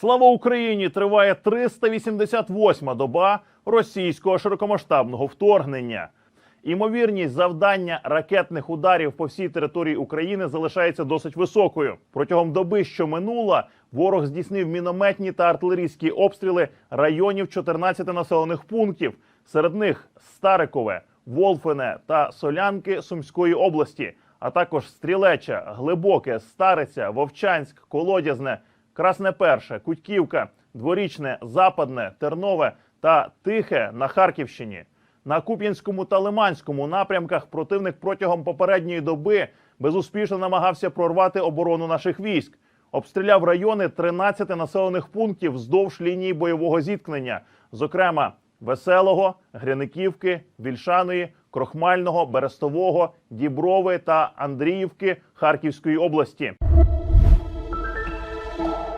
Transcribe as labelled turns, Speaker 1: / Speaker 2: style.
Speaker 1: Слава Україні! Триває 388-ма доба російського широкомасштабного вторгнення. Імовірність завдання ракетних ударів по всій території України залишається досить високою. Протягом доби, що минула, ворог здійснив мінометні та артилерійські обстріли районів 14 населених пунктів. Серед них Старикове, Волфине та Солянки Сумської області, а також Стрілеча, Глибоке, Стариця, Вовчанськ, Колодязне, Красне Перше, Кутьківка, Дворічне, Западне, Тернове та Тихе на Харківщині. На Куп'янському та Лиманському напрямках противник протягом попередньої доби безуспішно намагався прорвати оборону наших військ. Обстріляв райони 13 населених пунктів вздовж лінії бойового зіткнення, зокрема Веселого, Гряниківки, Вільшаної, Крохмального, Берестового, Діброви та Андріївки Харківської області. Thank you.